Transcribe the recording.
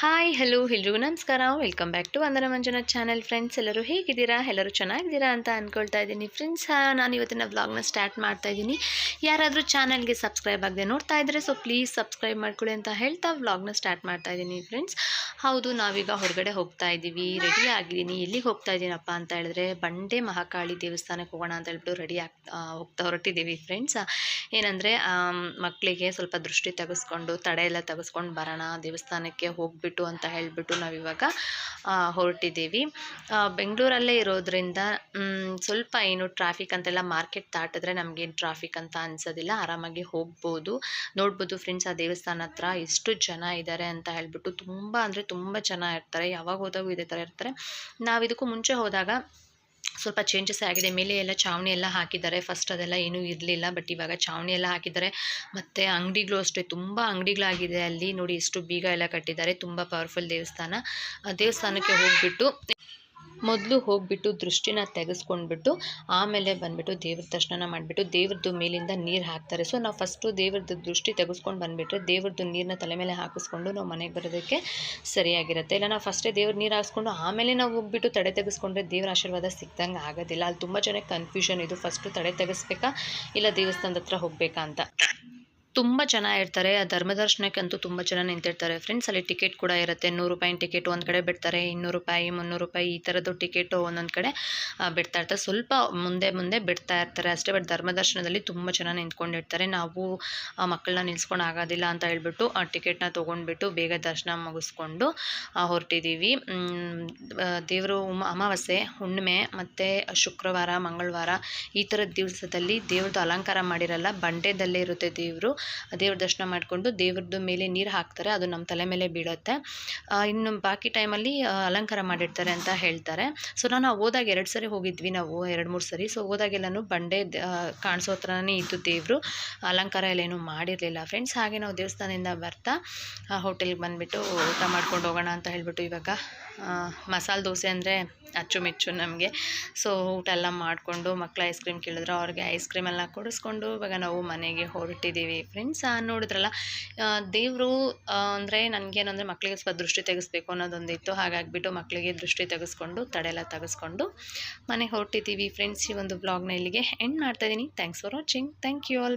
Hi, hello, ಎಲ್ರಿಗೂ ನಮಸ್ಕಾರ. Welcome back to Vandana Manjunath channel friends ಎಲ್ಲರೂ ಹೇಗಿದ್ದೀರಾ? ಎಲ್ಲರೂ ಚೆನ್ನಾಗಿದ್ದೀರಾ ಅಂತ ಅಂದ್ಕೊಳ್ತಾ ಇದ್ದೀನಿ. ಫ್ರೆಂಡ್ಸ್ ನಾನು ಇವತ್ತಿನ ವ್ಲಾಗ್ನ ಸ್ಟಾರ್ಟ್ ಮಾಡ್ತಾ ಇದ್ದೀನಿ. ಯಾರಾದರೂ ಚಾನಲ್ಗೆ ಸಬ್ಸ್ಕ್ರೈಬ್ ಆಗದೆ ನೋಡ್ತಾ ಇದ್ದರೆ ಸೊ ಪ್ಲೀಸ್ ಸಬ್ಸ್ಕ್ರೈಬ್ ಮಾಡ್ಕೊಳ್ಳಿ ಅಂತ ಹೇಳ್ತಾ ವ್ಲಾಗ್ನ ಸ್ಟಾರ್ಟ್ ಮಾಡ್ತಾ ಇದ್ದೀನಿ ಫ್ರೆಂಡ್ಸ್ ಹೌದು, ನಾವೀಗ ಹೊರಗಡೆ ಹೋಗ್ತಾ ಇದ್ದೀವಿ. ರೆಡಿ ಆಗಿದ್ದೀನಿ. ಎಲ್ಲಿಗೆ ಹೋಗ್ತಾ ಇದ್ದೀನಪ್ಪ ಅಂತ ಹೇಳಿದ್ರೆ ಬಂಡೆ ಮಹಾಕಾಳಿ ದೇವಸ್ಥಾನಕ್ಕೆ ಹೋಗೋಣ ಅಂತ ಹೇಳ್ಬಿಟ್ಟು ರೆಡಿ ಆಗ್ತಾ ಹೋಗ್ತಾ ಹೊರಟಿದ್ದೀವಿ ಫ್ರೆಂಡ್ಸ್ ಏನಂದರೆ ಮಕ್ಕಳಿಗೆ ಸ್ವಲ್ಪ ದೃಷ್ಟಿ ತೆಗೆಸ್ಕೊಂಡು, ತಡೆ ಎಲ್ಲ ತೆಗೆಸ್ಕೊಂಡು ಬರೋಣ, ದೇವಸ್ಥಾನಕ್ಕೆ ಹೋಗ್ಬಿಟ್ಟು ಅಂತ ಹೇಳಿಬಿಟ್ಟು ನಾವಿವಾಗ ಹೊರಟಿದ್ದೀವಿ. ಬೆಂಗಳೂರಲ್ಲೇ ಇರೋದ್ರಿಂದ ಸ್ವಲ್ಪ ಏನು ಟ್ರಾಫಿಕ್ ಅಂತೆಲ್ಲ ಮಾರ್ಕೆಟ್ ದಾಟಿದ್ರೆ ನಮಗೇನು ಟ್ರಾಫಿಕ್ ಅಂತ ಅನ್ಸೋದಿಲ್ಲ. ಆರಾಮಾಗಿ ಹೋಗ್ಬೋದು. ನೋಡ್ಬೋದು ಫ್ರೆಂಡ್ಸ್ ಆ ದೇವಸ್ಥಾನ ಹತ್ರ ಎಷ್ಟು ಜನ ಇದ್ದಾರೆ ಅಂತ ಹೇಳ್ಬಿಟ್ಟು ತುಂಬ ಅಂದರೆ ತುಂಬ ಚೆನ್ನಾಗಿರ್ತಾರೆ ಯಾವಾಗ ಹೋದಾಗೂ ಇದೇ ಥರ ಇರ್ತಾರೆ. ನಾವು ಇದಕ್ಕೂ ಮುಂಚೆ ಹೋದಾಗ ಸ್ವಲ್ಪ ಚೇಂಜಸ್ ಆಗಿದೆ, ಮೇಲೆ ಎಲ್ಲ ಚಾವಣಿ ಎಲ್ಲ ಹಾಕಿದ್ದಾರೆ. ಫಸ್ಟ್ ಅದೆಲ್ಲ ಏನೂ ಇರಲಿಲ್ಲ ಬಟ್ ಇವಾಗ ಚಾವಣಿ ಎಲ್ಲ ಹಾಕಿದ್ದಾರೆ. ಮತ್ತು ಅಂಗಡಿಗಳು ಅಷ್ಟೇ, ತುಂಬ ಅಂಗಡಿಗಳಾಗಿದೆ ಅಲ್ಲಿ. ನೋಡಿ ಎಷ್ಟು ಬೀಗ ಎಲ್ಲ ಕಟ್ಟಿದ್ದಾರೆ, ತುಂಬ ಪವರ್ಫುಲ್ ದೇವಸ್ಥಾನ. ದೇವಸ್ಥಾನಕ್ಕೆ ಹೋಗ್ಬಿಟ್ಟು ಮೊದಲು ಹೋಗ್ಬಿಟ್ಟು ದೃಷ್ಟಿನ ತೆಗೆಸ್ಕೊಂಡ್ಬಿಟ್ಟು ಆಮೇಲೆ ಬಂದ್ಬಿಟ್ಟು ದೇವ್ರ ದರ್ಶನ ಮಾಡಿಬಿಟ್ಟು ದೇವ್ರದ್ದು ಮೇಲಿಂದ ನೀರು ಹಾಕ್ತಾರೆ. ಸೊ ನಾವು ಫಸ್ಟು ದೇವ್ರದ್ದು ದೃಷ್ಟಿ ತೆಗೆಸ್ಕೊಂಡು ಬಂದುಬಿಟ್ರೆ ದೇವ್ರದ್ದು ನೀರನ್ನ ತಲೆ ಮೇಲೆ ಹಾಕಿಸ್ಕೊಂಡು ನಾವು ಮನೆಗೆ ಬರೋದಕ್ಕೆ ಸರಿಯಾಗಿರುತ್ತೆ. ಇಲ್ಲ, ನಾವು ಫಸ್ಟೇ ದೇವ್ರ ನೀರು ಹಾಕ್ಸ್ಕೊಂಡು ಆಮೇಲೆ ನಾವು ಹೋಗ್ಬಿಟ್ಟು ತಡೆ ತೆಗೆಸ್ಕೊಂಡ್ರೆ ದೇವ್ರ ಆಶೀರ್ವಾದ ಸಿಕ್ದಂಗೆ ಆಗೋದಿಲ್ಲ. ಅಲ್ಲಿ ತುಂಬ ಜನಕ್ಕೆ ಕನ್ಫ್ಯೂಷನ್ ಇದು. ಫಸ್ಟು ತಡೆ ತೆಗೆಸ್ಬೇಕಾ? ಇಲ್ಲ ದೇವಸ್ಥಾನದ ಹತ್ರ ಹೋಗಬೇಕಾ ಅಂತ. ತುಂಬ ಜನ ಇರ್ತಾರೆ. ಆ ಧರ್ಮದರ್ಶನಕ್ಕಂತೂ ತುಂಬ ಜನ ನಿಂತಿರ್ತಾರೆ. ಫ್ರೆಂಡ್ಸ್ ಅಲ್ಲಿ ಟಿಕೆಟ್ ಕೂಡ ಇರುತ್ತೆ. ನೂರು ರೂಪಾಯಿ ಟಿಕೆಟ್ ಒಂದು ಕಡೆ ಬಿಡ್ತಾರೆ. ಇನ್ನೂರು ರೂಪಾಯಿ, ಮುನ್ನೂರು ರೂಪಾಯಿ ಈ ಥರದ್ದು ಟಿಕೆಟು ಒಂದೊಂದು ಕಡೆ ಬಿಡ್ತಾ ಇರ್ತಾರೆ. ಸ್ವಲ್ಪ ಮುಂದೆ ಮುಂದೆ ಬಿಡ್ತಾ ಇರ್ತಾರೆ ಅಷ್ಟೇ ಬಟ್ ಧರ್ಮದರ್ಶನದಲ್ಲಿ ತುಂಬ ಜನ ನಿಂತ್ಕೊಂಡಿರ್ತಾರೆ. ನಾವು ಮಕ್ಕಳನ್ನ ನಿಲ್ಸ್ಕೊಂಡು ಆಗೋದಿಲ್ಲ ಅಂತ ಹೇಳ್ಬಿಟ್ಟು, ಆ ಟಿಕೆಟ್ನ ತೊಗೊಂಡ್ಬಿಟ್ಟು ಬೇಗ ದರ್ಶನ ಮುಗಿಸ್ಕೊಂಡು ಹೊರಟಿದ್ದೀವಿ ದೇವರು ಅಮಾವಾಸ್ಯೆ, ಹುಣ್ಣಿಮೆ ಮತ್ತು ಶುಕ್ರವಾರ, ಮಂಗಳವಾರ ಈ ಥರದ ದಿವಸದಲ್ಲಿ ದೇವ್ರದ್ದು ಅಲಂಕಾರ ಮಾಡಿರಲ್ಲ, ಬಂಡೆದಲ್ಲೇ ಇರುತ್ತೆ ದೇವರು. ದೇವ್ರ ದರ್ಶನ ಮಾಡಿಕೊಂಡು ದೇವ್ರದ್ದು ಮೇಲೆ ನೀರು ಹಾಕ್ತಾರೆ ಅದು ನಮ್ಮ ತಲೆ ಮೇಲೆ ಬೀಳುತ್ತೆ. ಆ, ಇನ್ನು ಬಾಕಿ ಟೈಮಲ್ಲಿ ಅಲಂಕಾರ ಮಾಡಿರ್ತಾರೆ ಅಂತ ಹೇಳ್ತಾರೆ. ಸೊ ನಾನು ಹೋದಾಗ ಎರಡು ಸರಿ ಹೋಗಿದ್ವಿ ನಾವು ಎರಡು ಮೂರು ಸರಿ. ಸೊ ಹೋದಾಗೆಲ್ಲನೂ ಬಂಡೆ ಆ, ಕಾಣಿಸೋ ಹತ್ರನೇ ಇತ್ತು ದೇವರು. ಅಲಂಕಾರ ಎಲ್ಲ ಏನೂ ಮಾಡಿರಲಿಲ್ಲ. ಫ್ರೆಂಡ್ಸ್ ಹಾಗೆ ನಾವು ದೇವಸ್ಥಾನದಿಂದ ಬರ್ತಾ ಹೋಟೆಲ್ಗೆ ಬಂದುಬಿಟ್ಟು ಊಟ ಮಾಡ್ಕೊಂಡು ಹೋಗೋಣ ಅಂತ ಹೇಳಿಬಿಟ್ಟು ಇವಾಗ ಮಸಾಲೆ ದೋಸೆ ಅಂದರೆ ಅಚ್ಚುಮೆಚ್ಚು ನಮಗೆ. ಸೊ ಊಟ ಎಲ್ಲ ಮಾಡಿಕೊಂಡು ಮಕ್ಕಳು ಐಸ್ ಕ್ರೀಮ್ ಕೇಳಿದ್ರು ಅವ್ರಿಗೆ ಐಸ್ ಕ್ರೀಮ್ ಎಲ್ಲ ಕೊಡಿಸ್ಕೊಂಡು ಇವಾಗ ನಾವು ಮನೆಗೆ ಹೊರಟಿದ್ದೀವಿ. ಫ್ರೆಂಡ್ಸ್ ನೋಡಿದ್ರಲ್ಲ ದೇವರು ಅಂದರೆ ನನಗೇನಂದರೆ ಮಕ್ಕಳಿಗೆ ಸ್ವಲ್ಪ ದೃಷ್ಟಿ ತೆಗೆಸ್ಬೇಕು ಅನ್ನೋದೊಂದಿತ್ತು. ಹಾಗಾಗಿಬಿಟ್ಟು ಮಕ್ಕಳಿಗೆ ದೃಷ್ಟಿ ತೆಗೆಸ್ಕೊಂಡು ತಡೆ ಎಲ್ಲ ತೆಗೆಸ್ಕೊಂಡು ಮನೆಗೆ ಹೊರಟಿದ್ದೀವಿ ಫ್ರೆಂಡ್ಸ್ ಈ ಒಂದು ಬ್ಲಾಗ್ನ ಇಲ್ಲಿಗೆ ಎಂಡ್ ಮಾಡ್ತಾಯಿದ್ದೀನಿ thanks for watching thank you all